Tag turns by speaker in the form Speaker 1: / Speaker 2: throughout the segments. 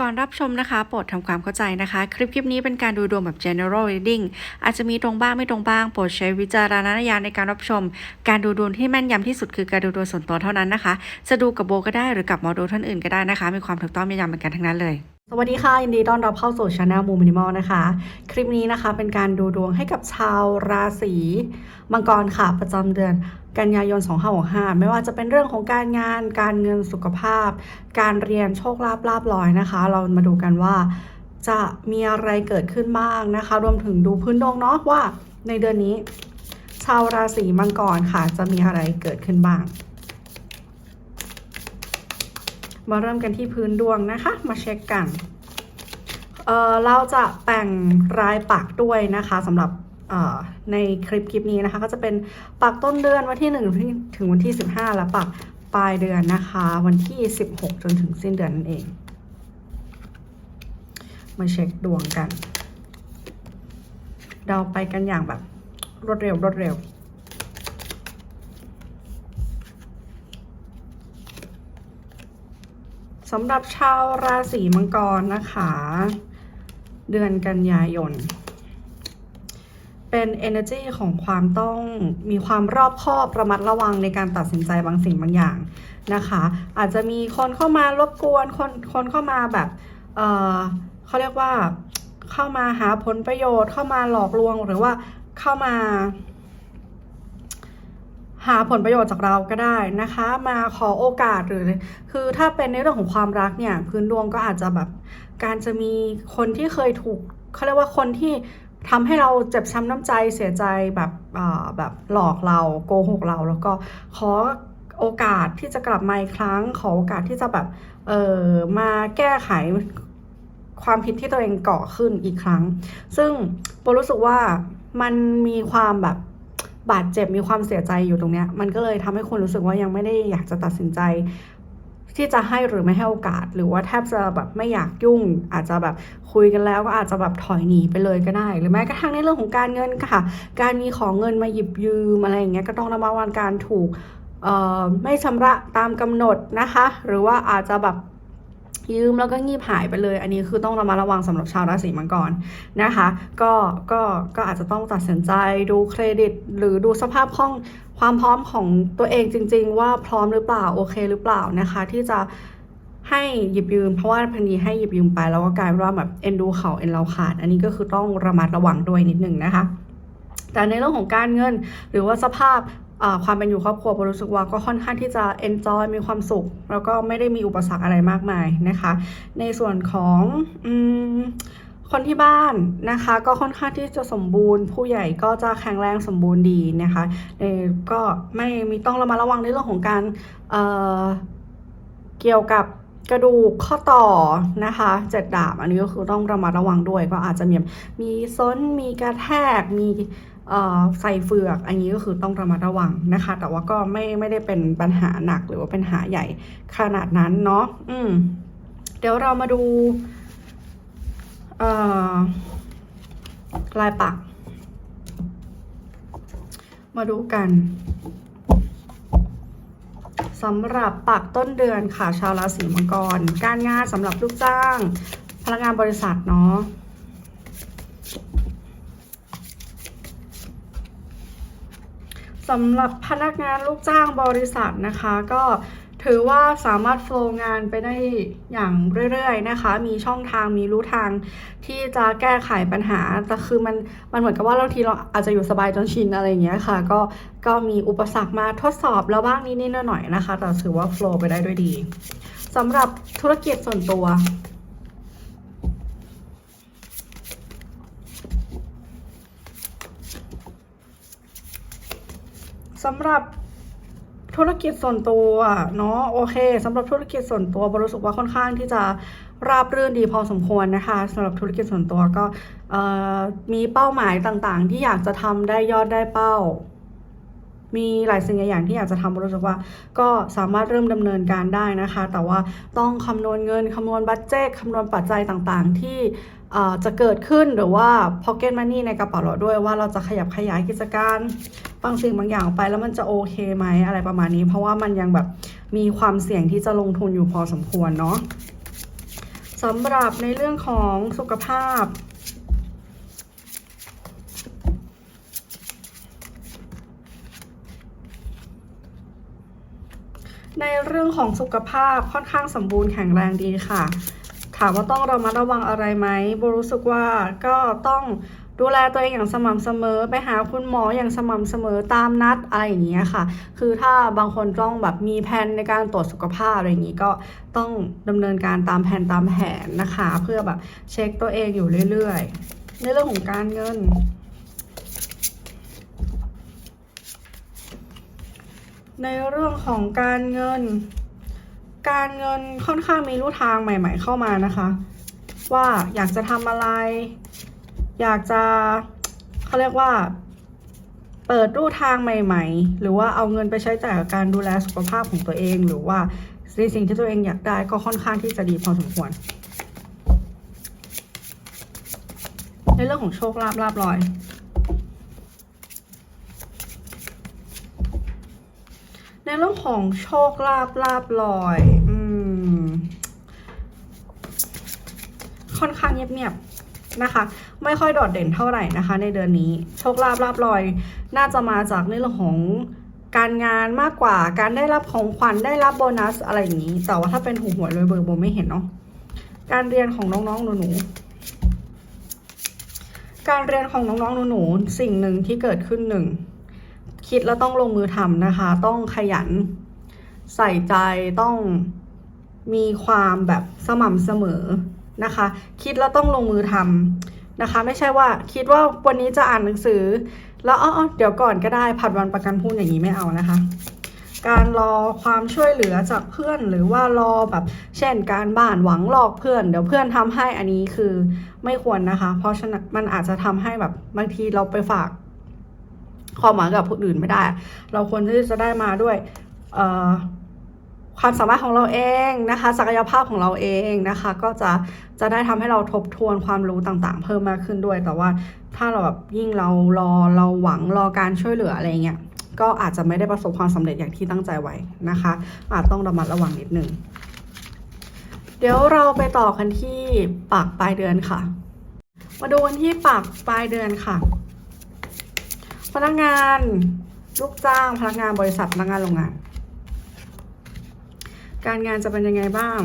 Speaker 1: ก่อนรับชมนะคะโปรดทำความเข้าใจนะคะ คลิปคลิปนี้เป็นการดูดวงแบบ general reading อาจจะมีตรงบ้างไม่ตรงบ้าง โปรดใช้วิจารณญาณในการรับชม การดูดวงที่แม่นยำที่สุดคือการดูดวงส่วนตัวเท่านั้นนะคะ จะดูกับโบก็ได้หรือกับหมอดูท่านอื่นก็ได้นะคะ มีความถูกต้องแม่นยำเหมือนกันทั้งนั้นเลย
Speaker 2: สวัสดีค่ะ ยินดีต้อนรับเข้าสู่ช anel มูมินิมอลนะคะ คลิปนี้นะคะเป็นการดูดวงให้กับชาวราศีมังกรค่ะ ประจำเดือน กันยายน 2565 ไม่ว่าจะเป็นเรื่องของการงาน การเงินสุขภาพ การเรียนโชคลาภลาบลอยนะคะ เรามาดูกันว่าจะมีอะไรเกิดขึ้นบ้างนะคะ รวมถึงดูพื้นดวงเนาะว่าในเดือนนี้ ชาวราศีมังกรค่ะ จะมีอะไรเกิดขึ้นบ้าง มาเริ่มกันที่พื้นดวงนะคะ มาเช็คกันเออเราจะแต่งรายปักด้วยนะคะสำหรับ ในคลิปคลิปนี้นะคะ ก็จะเป็นปักต้นเดือนวันที่1ถึงวันที่ 15 และปักปลายเดือนนะคะ วันที่ 16 จนถึงสิ้นเดือนนั่นเอง มาเช็คดวงกัน เราไปกันอย่างแบบรวดเร็วรวดเร็วสำหรับชาวราศีมังกรนะคะ เดือนกันยายน เป็น energy ของความต้องมีความรอบคอบระมัดระวังในการตัดสินใจบางสิ่งบางอย่างนะคะ อาจจะมีคนเข้ามารบกวนคนคนเข้ามาแบบเออเขาเรียกว่าเข้ามาหาผลประโยชน์เข้ามาหลอกลวงหรือว่าเข้ามาหาผลประโยชน์จากเราก็ได้นะคะ มาขอโอกาสหรือ คือถ้าเป็นในเรื่องของความรักเนี่ย พื้นดวงก็อาจจะแบบการจะมีคนที่เคยถูกเขาเรียกว่าคนที่ ทำให้เราเจ็บช้ำน้ำใจเสียใจแบบแบบหลอกเราโกหกเรา แล้วก็ขอโอกาสที่จะกลับมาอีกครั้ง ขอโอกาสที่จะแบบเออมาแก้ไขความผิดที่ตัวเองก่อขึ้นอีกครั้ง ซึ่งโบรู้สึกว่ามันมีความแบบบาดเจ็บมีความเสียใจอยู่ตรงเนี้ย มันก็เลยทำให้คุณรู้สึกว่ายังไม่ได้อยากจะตัดสินใจ ที่จะให้หรือไม่ให้โอกาส หรือว่าแทบจะแบบไม่อยากยุ่ง อาจจะแบบคุยกันแล้วก็อาจจะแบบถอยหนีไปเลยก็ได้ หรือแม้กระทั่งในเรื่องของการเงินค่ะ การมีของเงินมาหยิบยืมอะไรอย่างเงี้ยก็ต้องระมัดระวังการถูกไม่ชำระตามกำหนดนะคะ หรือว่าอาจจะแบบยืมแล้วก็งีบหายไปเลย อันนี้คือต้องระมัดระวังสำหรับชาวราศีมังกรนะคะ ก็ก็ก็อาจจะต้องตัดสินใจดูเครดิต หรือดูสภาพคล่อง ความพร้อมของตัวเองจริง ๆ ว่าพร้อมหรือเปล่าโอเคหรือเปล่านะคะ ที่จะให้หยิบยืมเพราะว่าพันนี้ให้หยิบยืมไปแล้วก็กลายเป็นว่าแบบเอ็นดูเขาเอ็นเราขาด อันนี้ก็คือต้องระมัดระวังด้วยนิดนึงนะคะ แต่ในเรื่องของการเงินหรือว่าสภาพความเป็นอยู่ครอบครัวรู้สึกว่าก็ค่อนข้างที่จะ enjoy มีความสุข แล้วก็ไม่ได้มีอุปสรรคอะไรมากมายนะคะ ในส่วนของอ คนที่บ้านนะคะก็ค่อนข้างที่จะสมบูรณ์ ผู้ใหญ่ก็จะแข็งแรงสมบูรณ์ดีนะคะในก็ไม่มีต้องระมัดระวังในเรื่องของการเเกี่ยวกับกระดูกข้อต่อนะคะเจ็ดดาบอันนี้ก็คือต้องระมัดระวังด้วย ก็อาจจะมีมีซ้นมีกระแทกมีใส่เฟือก อันนี้ก็คือต้องระมัดระวังนะคะ แต่ว่าก็ไม่ไม่ได้เป็นปัญหาหนักหรือว่าปัญหาใหญ่ขนาดนั้นเนาะอืมเดี๋ยวเรามาดู ลายปัก มาดูกันสำหรับปักต้นเดือนค่ะชาวราศีมังกร การงานสำหรับลูกจ้าง พนักงานบริษัทเนาะสำหรับพนักงานลูกจ้างบริษัทนะคะ ก็ ถือว่าสามารถโฟล์งานไปได้อย่างเรื่อยๆนะคะ มีช่องทางมีรู้ทางที่จะแก้ไขปัญหา แต่คือมันมันเหมือนกับว่าบางทีเราอาจจะอยู่สบายจนชินอะไรอย่างเงี้ยค่ะ ก็ก็มีอุปสรรคมาทดสอบแล้วบ้างนิดๆหน่อยๆนะคะ แต่ถือว่าโฟล์ไปได้ด้วยดีสำหรับธุรกิจส่วนตัวสำหรับ ธุรกิจส่วนตัวเนาะโอเคสำหรับธุรกิจส่วนตัวบรู้สึกว่าค่อนข้างที่จะราบรื่นดีพอสมควรนะคะสำหรับธุรกิจส่วนตัวก็มีเป้าหมายต่างๆ ที่อยากจะทำได้ยอดได้เป้า มีหลายสิ่งหลายอย่างที่อยากจะทำรู้สึกว่าก็สามารถเริ่มดำเนินการได้นะคะ แต่ว่าต้องคำนวณเงินคำนวณบัตเจตคำนวณปัจจัยต่างๆ ที่จะเกิดขึ้นหรือว่า pocket money ในกระเป๋าเราด้วยว่าเราจะขยับขยายกิจการบางสิ่งบางอย่างไปแล้วมันจะโอเคไหมอะไรประมาณนี้ เพราะว่ามันยังแบบมีความเสี่ยงที่จะลงทุนอยู่พอสมควรเนาะสำหรับในเรื่องของสุขภาพ ในเรื่องของสุขภาพค่อนข้างสมบูรณ์แข็งแรงดีค่ะ ถามว่าต้องเระมัดระวังอะไรไหมโบรู้สึกว่าก็ต้องดูแลตัวเองอย่างสม่ำเสมอ ไปหาคุณหมออย่างสม่ำเสมอตามนัดอะไรอย่างเงี้ยค่ะ คือถ้าบางคนต้องแบบมีแผนในการตรวจสุขภาพอะไรอย่างงี้ก็ต้องดำเนินการตามแผนตามแผนนะคะ เพื่อแบบเช็คตัวเองอยู่เรื่อยๆ ในเรื่องของการเงิน ในเรื่องของการเงิน การเงินค่อนข้างมีรูทางใหม่ ๆ เข้ามานะคะ ว่าอยากจะทำอะไร อยากจะเขาเรียกว่า เปิดรูทางใหม่ ๆ หรือว่าเอาเงินไปใช้จ่ายกับการดูแลสุขภาพของตัวเอง หรือว่าในสิ่งที่ตัวเองอยากได้ก็ค่อนข้างที่จะดีพอสมควร ในเรื่องของโชคลาภลาบลอย ในเรื่องของโชคลาภลาบลอย อืม ค่อนข้างเงียบๆนะคะ ไม่ค่อยโดดเด่นเท่าไหร่นะคะ ในเดือนนี้ โชคลาภลาบลอย น่าจะมาจากในเรื่องของการงานมากกว่าการได้รับของขวัญได้รับโบนัสอะไรอย่างนี้ แต่ว่าถ้าเป็นหูหวยรวยเบอร์โบไม่เห็นเนาะการเรียนของน้องๆหนูๆการเรียนของน้องๆหนูๆสิ่งหนึ่งที่เกิดขึ้นหนึ่ง คิดแล้วต้องลงมือทำนะคะ ต้องขยันใส่ใจต้องมีความแบบสม่ำเสมอนะคะ คิดแล้วต้องลงมือทำนะคะ ไม่ใช่ว่าคิดว่าวันนี้จะอ่านหนังสือ แล้วอ๋อเดี๋ยวก่อนก็ได้ผัดวันประกันพรุ่งอย่างนี้ไม่เอานะคะ การรอความช่วยเหลือจากเพื่อนหรือว่ารอแบบเช่นการบ้านหวังหลอกเพื่อน เดี๋ยวเพื่อนทำให้อันนี้คือไม่ควรนะคะ เพราะฉะนั้นมันอาจจะทำให้แบบบางทีเราไปฝาก ความหวังกับคนอื่นไม่ได้ เราควรที่จะได้มาด้วยความสามารถของเราเองนะคะ ศักยภาพของเราเองนะคะ ก็จะจะได้ทำให้เราทบทวนความรู้ต่างๆ เพิ่มมากขึ้นด้วย แต่ว่าถ้าเราแบบยิ่งเรารอเราหวังรอการช่วยเหลืออะไรเงี้ยก็อาจจะไม่ได้ประสบความสำเร็จอย่างที่ตั้งใจไว้นะคะ อาจต้องระมัดระวังนิดนึงเดี๋ยวเราไปต่อกันที่ปากปลายเดือนค่ะ มาดูกันที่ปากปลายเดือนค่ะ พนักงาน ลูกจ้างพนักงานบริษัทพนักงานโรงงาน การงานจะเป็นยังไงบ้าง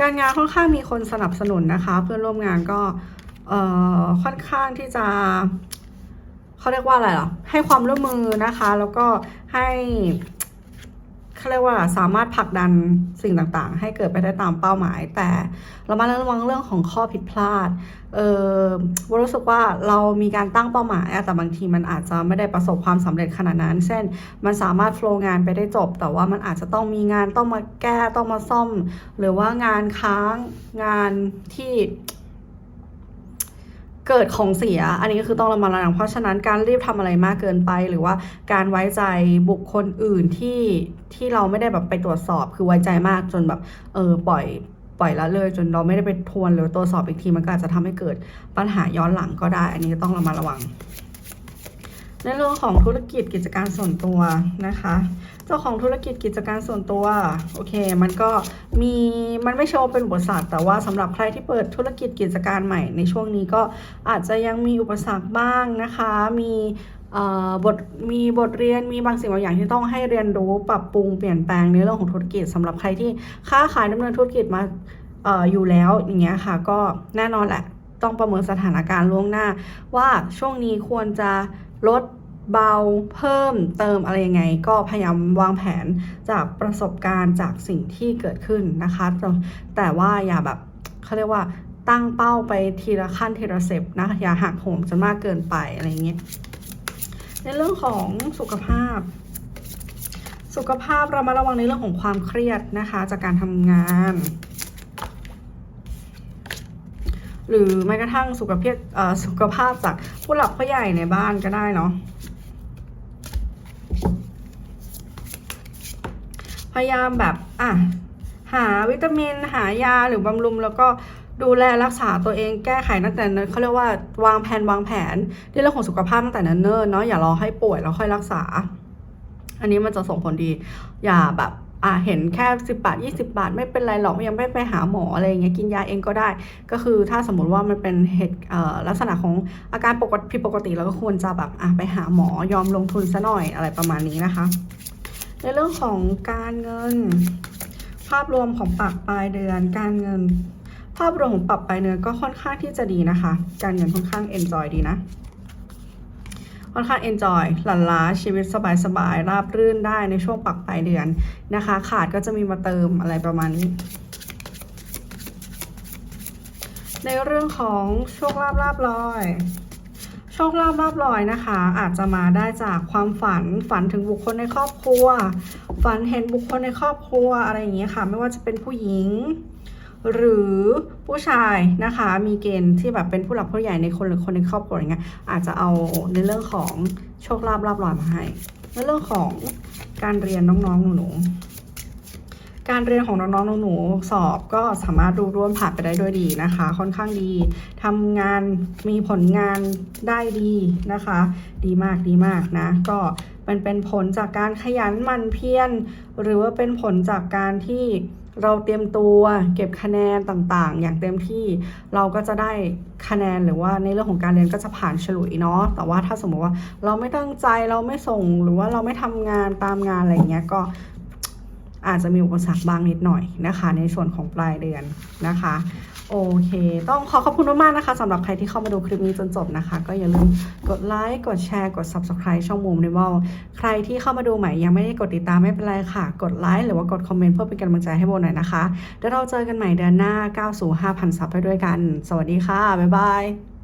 Speaker 2: การงานค่อนข้างมีคนสนับสนุนนะคะ เพื่อนร่วมงานก็ค่อนข้างที่จะเขาเรียกว่าอะไรหรอให้ความร่วมมือนะคะ แล้วก็ให้ เขาเรียกว่าสามารถผลักดันสิ่งต่างๆ ให้เกิดไปได้ตามเป้าหมาย แต่เรามาระวังเรื่องของข้อผิดพลาด เออว่ารู้สึกว่าเรามีการตั้งเป้าหมายแต่บางทีมันอาจจะไม่ได้ประสบความสำเร็จขนาดนั้น เช่น มันสามารถโฟล์งานไปได้จบ แต่ว่ามันอาจจะต้องมีงานต้องมาแก้ต้องมาซ่อม หรือว่างานค้างงานที่ เกิดของเสีย อันนี้ก็คือต้องระมัดระวัง เพราะฉะนั้นการรีบทำอะไรมากเกินไป หรือว่าการไว้ใจบุคคลอื่นที่ที่เราไม่ได้แบบไปตรวจสอบ คือไว้ใจมากจนแบบเออปล่อยปล่อยละเลย จนเราไม่ได้ไปทวนหรือตรวจสอบอีกทีมันก็อาจจะทำให้เกิดปัญหาย้อนหลังก็ได้ อันนี้ต้องระมัดระวัง ในเรื่องของธุรกิจกิจการส่วนตัวนะคะ เจ้าของธุรกิจกิจการส่วนตัวโอเค มันก็มีมันไม่ใช่ว่าเป็นอุปสรรคแต่ว่าสำหรับใครที่เปิดธุรกิจกิจการใหม่ในช่วงนี้ก็อาจจะยังมีอุปสรรคบ้างนะคะ มีบทมีบทเรียนมีบางสิ่งบางอย่างที่ต้องให้เรียนรู้ปรับปรุงเปลี่ยนแปลงในเรื่องของธุรกิจสำหรับใครที่ค้าขายดำเนินธุรกิจมาออยู่แล้วอย่างเงี้ยค่ะ ก็แน่นอนแหละต้องประเมินสถานการณ์ล่วงหน้า ว่าช่วงนี้ควรจะ ลดเบาเพิ่มเติมอะไรยังไง ก็พยายามวางแผนจากประสบการณ์จากสิ่งที่เกิดขึ้นนะคะ แต่แต่ว่าอย่าแบบเขาเรียกว่าตั้งเป้าไปทีละขั้นทีละเต็ปนะ อย่าหักโหมจนมากเกินไปอะไรอย่างเงี้ยในเรื่องของสุขภาพ สุขภาพเรามาระวังในเรื่องของความเครียดนะคะ จากการทำงาน หรือแม้กระทั่งสุขภาพสุขภาพจากผู้หลักผู้ใหญ่ในบ้านก็ได้เนาะพยายามแบบอะหาวิตามินหายาหรือบำรุงแล้วก็ดูแลรักษาตัวเองแก้ไขตั้งแต่เนิ่นเขาเรียกว่าวางแผนวางแผนในเรื่องของสุขภาพตั้งแต่เนิ่นๆเนาะอย่ารอให้ป่วยแล้วค่อยรักษา อันนี้มันจะส่งผลดีอย่าแบบ อ่าเห็นแค่สิบาทยี่สิบาท ไม่เป็นไรหรอกยังไม่ไปหาหมออะไรอย่างเงี้ยกินยาเองก็ได้ ก็คือถ้าสมมติว่ามันเป็นเหตุลักษณะของอาการปกติผิดปกติเราก็ควรจะแบบอะไปหาหมอยอมลงทุนซะหน่อยอะไรประมาณนี้นะคะ ในเรื่องของการเงิน ภาพรวมของปรับปลายเดือนการเงิน ภาพรวมของปรับปลายเดือนก็ค่อนข้างที่จะดีนะคะ การเงินค่อนข้าง enjoy ดีนะ ค่อนข้าง enjoy หลั่นล้าชีวิตสบายๆราบรื่นได้ในช่วงปรับปลายเดือนนะคะ ขาดก็จะมีมาเติมอะไรประมาณนี้ ในเรื่องของโชคลาภลาบลอยโชคลาภลาบลอยนะคะ อาจจะมาได้จากความฝันฝันถึงบุคคลในครอบครัว ฝันเห็นบุคคลในครอบครัวอะไรอย่างเงี้ยค่ะ ไม่ว่าจะเป็นผู้หญิง หรือผู้ชายนะคะมีเกณฑ์ที่แบบเป็นผู้หลักผู้ใหญ่ในคนหรือคนในครอบครัวอย่างเงี้ยอาจจะเอาในเรื่องของโชคลาภลาบลอยมาให้ในเรื่องของการเรียนน้องๆหนูๆการเรียนของน้องๆหนูๆสอบก็สามารถรูร่วมผ่านไปได้ด้วยดีนะคะ ค่อนข้างดีทำงานมีผลงานได้ดีนะคะ ดีมากดีมากนะ ก็มันเป็นผลจากการขยันหมั่นเพียรหรือว่าเป็นผลจากการที่ เราเตรียมตัวเก็บคะแนนต่างๆ อย่างเต็มที่เราก็จะได้คะแนนหรือว่าในเรื่องของการเรียนก็จะผ่านฉลุยเนาะแต่ว่าถ้าสมมติว่าเราไม่ตั้งใจเราไม่ส่งหรือว่าเราไม่ทำงานตามงานอะไรเงี้ยก็ อาจจะมีอุปสรรคบ้างนิดหน่อยนะคะ ในส่วนของปลายเดือนนะคะ โอเค ต้องขอขอบคุณมากๆนะคะสำหรับใครที่เข้ามาดูคลิปนี้จนจบนะคะ ก็อย่าลืมกดไลค์กดแชร์กด subscribe ช่องมุมในวอลใครที่เข้ามาดูใหม่ยังไม่ได้กดติดตามไม่เป็นไรค่ะ กดไลค์หรือว่ากดคอมเมนต์เพื่อเป็นกำลังใจให้โบหน่อยนะคะเดี๋ยวเราเจอกันใหม่เดือนหน้าก้าวสู่5,000ซับไปด้วยกัน สวัสดีค่ะบ๊ายบาย